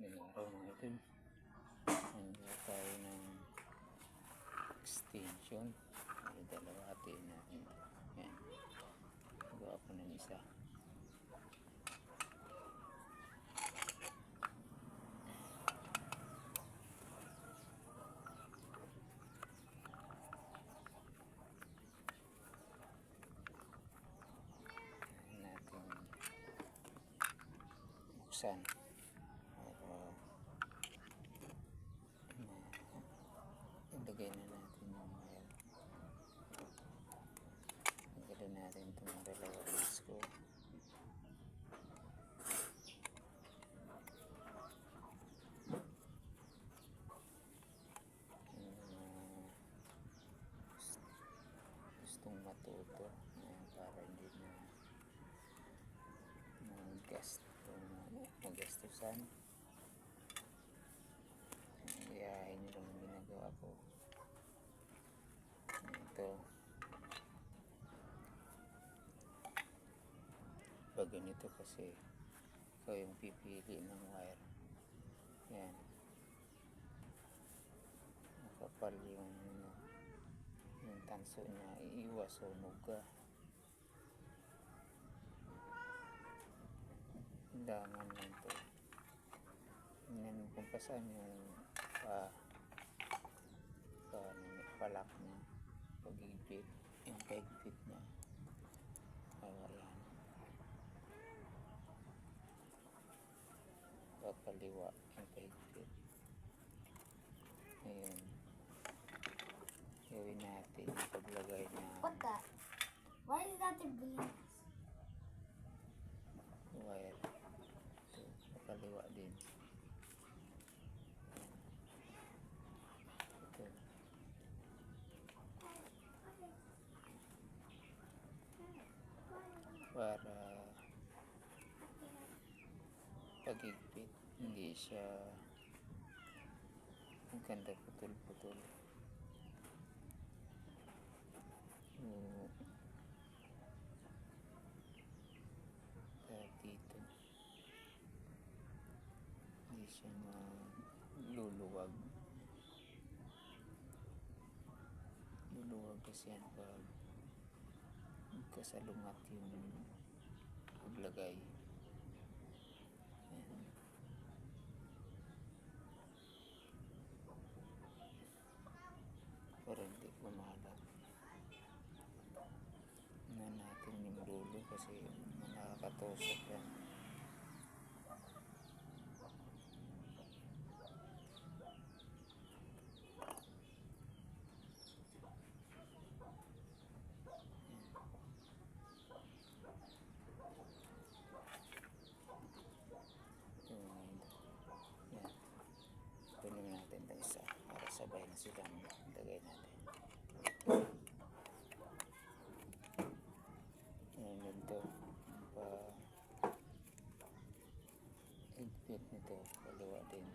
Ngayong araw mga idol, nandiyo tayo ng extension. Ay, dalawa atin natin. Yan. Gawa ko ng isa. Natin buksan. Para ilagay na natin yung wire. Ilagay natin itong dalawang mga gustong matuto Ayan, para hindi na mag-gasto mag-gastusan iyahin nyo lang ginagawa ko ito pag ganito kasi ikaw yung pipili ng wire yan makapal yung ano, yung tanso niya iiwas sunog ka Kailangan lang to. Tingnan mo kung yung pa pa palak niya. Pag-ipit niya. Kaya yan. Papaliwa yung pag-ipit. Ngayon. Gawin natin paglagay na What the? Why is that in blue? wire. Ito, papaliwa din. Ito. Para pagigpit, hindi siya ang ganda putol-putol. Oo. Kaya dito hindi siya luluwag luluwag kasi yan pag kasalungat yung paglagay Ayan. para hindi kumalat na natin yung dulo kasi nakakatusok yan Ito, yan. Kunin natin ito isa para sabay na silang lagay natin. Ayan ganito. Pa higpit nito. Kaliwa din.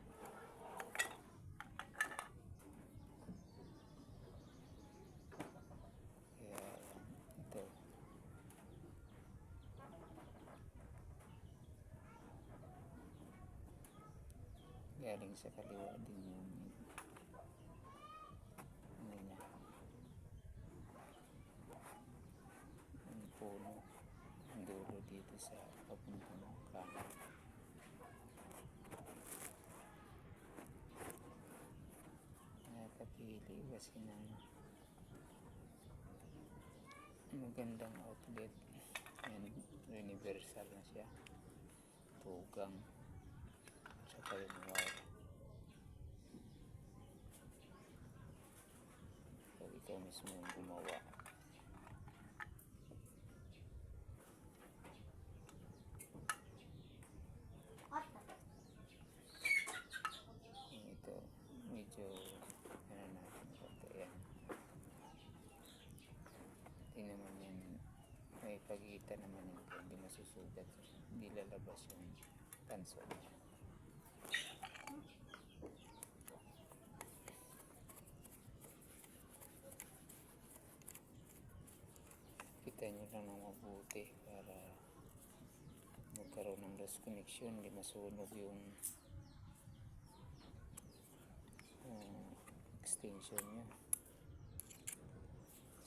Kaya ito. Galing sa kaliwa din yung ano niya. Ang puno. Ang dulo dito sa papuntang kanan. Nakakapili kasi ng magandang outlet. Yan, universal na siya. Tugang. Tsaka yung wire. Pag ikaw mismo yung gumawa. Ito, medyo ano natin konti yan. Tingnan mo yan. May pagitan naman yun. kaya Hindi masusugat. Hindi lalabas yung tanso niya. Kita nyo lang ng mabuti para magkaroon ng lost connection. Hindi masunog yung yung extension niya.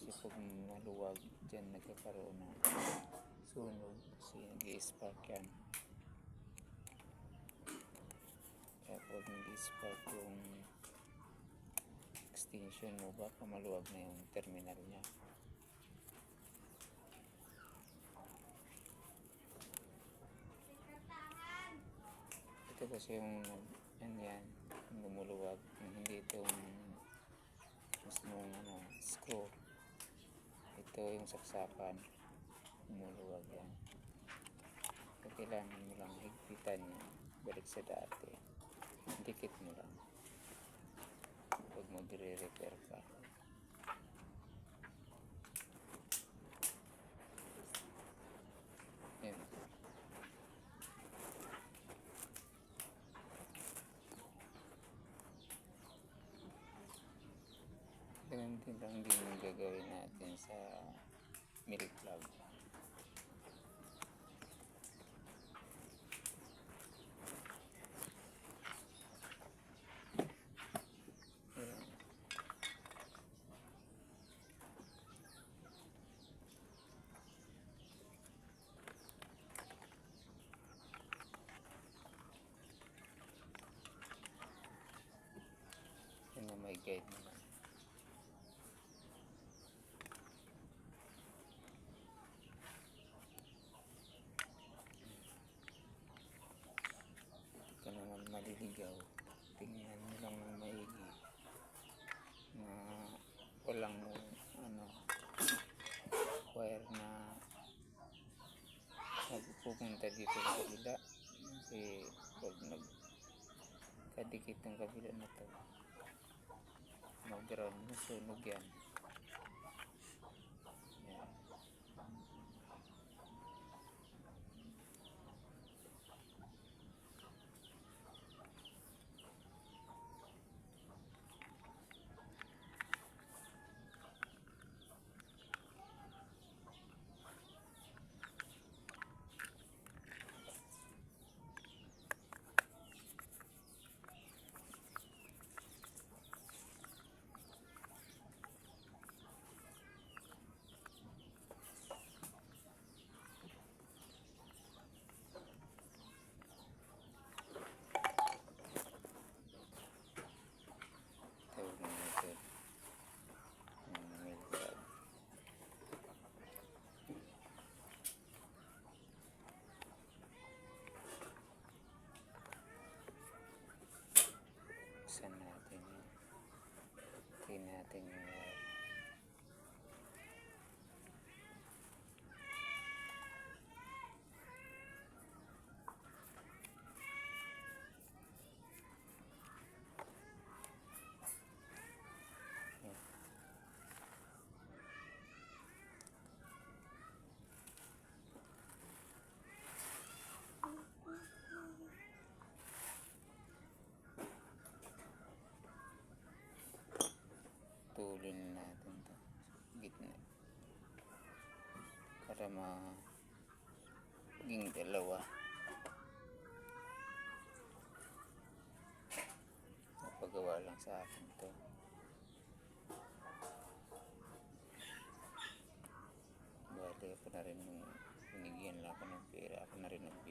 Kasi pag maluwag, dyan nagkakaroon ng sunog kasi nag-spark yan. Kaya pag nag-spark yung extension mo, baka maluwag na yung terminal niya. Ito kasi yung yan yan, yung lumuluwag. Hindi itong mismong ano, screw. Ito yung saksakan. Lumuluwag yan. So, kailangan mo lang higpitan yan. Balik sa dati. Dikit mo lang. Pag magre-repair ka. Yan. Lang din yung gagawin natin sa milk plug. Ayan. Yan na naman. ka naman maliligaw, tingnan mo lang ng maigi na walang ano wire na nagpupunta dito sa kabila. Kasi pag nagkadikit ng kabila na to mag ground sunog yan tawag na natin yung milk bag. Buksan natin yun. Tingnan natin yung wire. Yan. tulin natin to sa gitna para maging dalawa. Napagawa lang sa akin to. Bali ako na rin nung binigyan lang ako ng pera. Ako na rin nagbili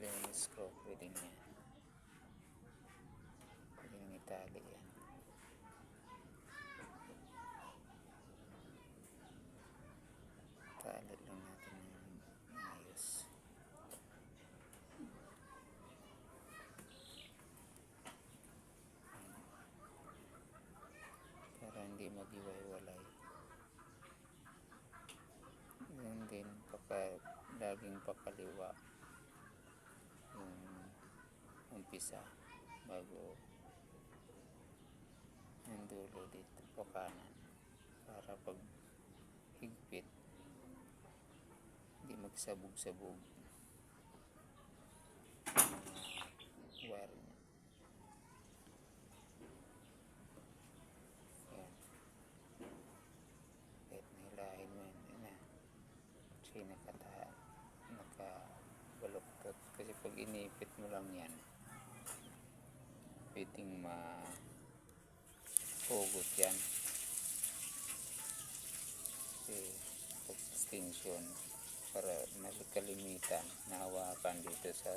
pwede yung screw pwede niya pwede yung itali yan. Itali lang natin yung ayos para hindi magiwaiwalay yun din paka, laging pakaliwa umpisa bago yung dulo dito pa kanan para pag higpit hindi magsabog-sabog wire niya. Yan. Kahit nahilahin mo yun, na. Kasi nakata, nakabaluktot. Kasi pag inipit mo lang yan, pwedeng ma hugot yan. Kasi pag extension, para kalimitan, nahawakan dito sa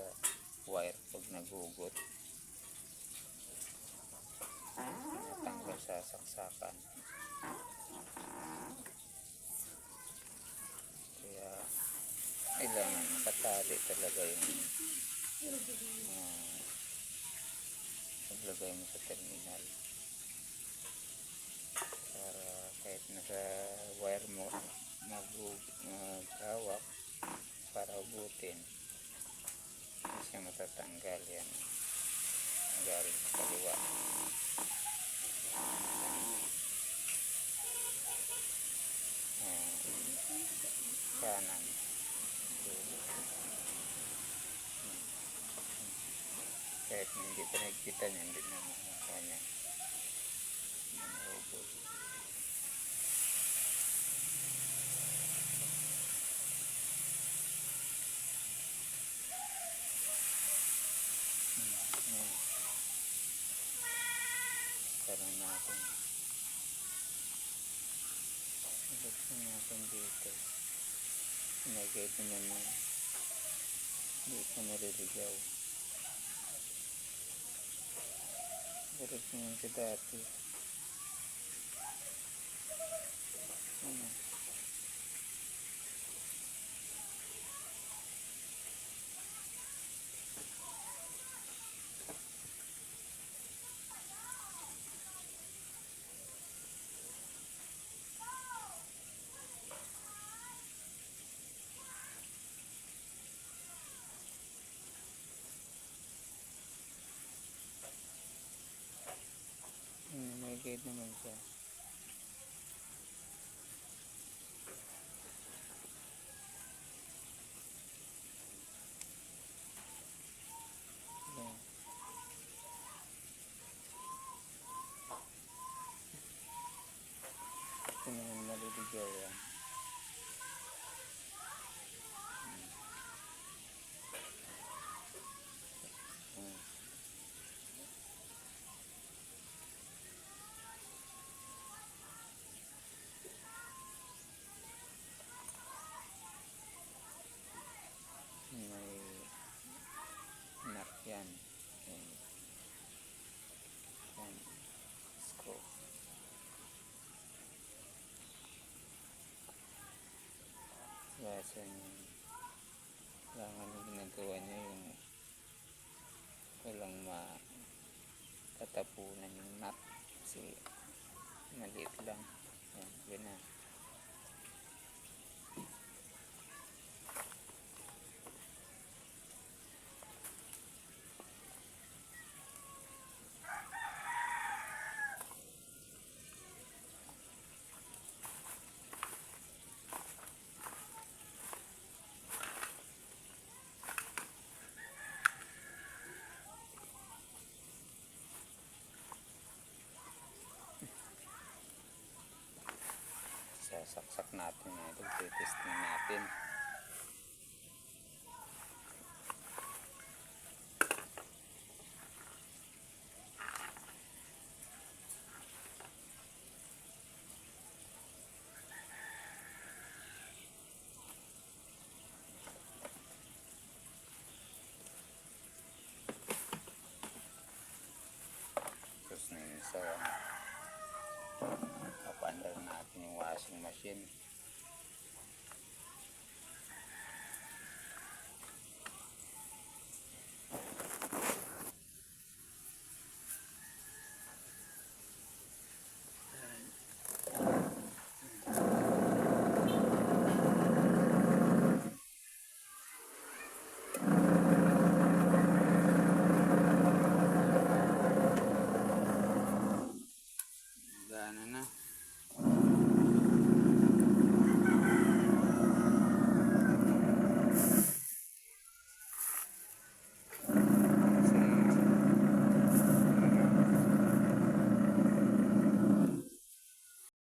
wire pag naghugot. Natanggal sa saksakan. Kaya, kailangan katali talaga yung uh, paglagay mo sa terminal. Para kahit nasa wire mo, maghawak para ubutin. Siya matatanggal yan. Galing sa kaliwa. Ah, kanan. Hindi pa nagkita niya, hindi na makakaya niya. Maubos. Yan. Parang natin. Buksan natin dito. Nagay naman mo. Hindi ka mariligaw. Balik mo yan sa dati. Ano? Hmm, may guide naman siya. Yan. Ito naman maliligaw yan. Hmm. Hmm. may nut yan. Yan. Yan. Screw. Yung kailangan yung ginagawa niya yung walang matatapunan yung nut kasi maliit lang. Yan, yun na. Natin na ito, test na natin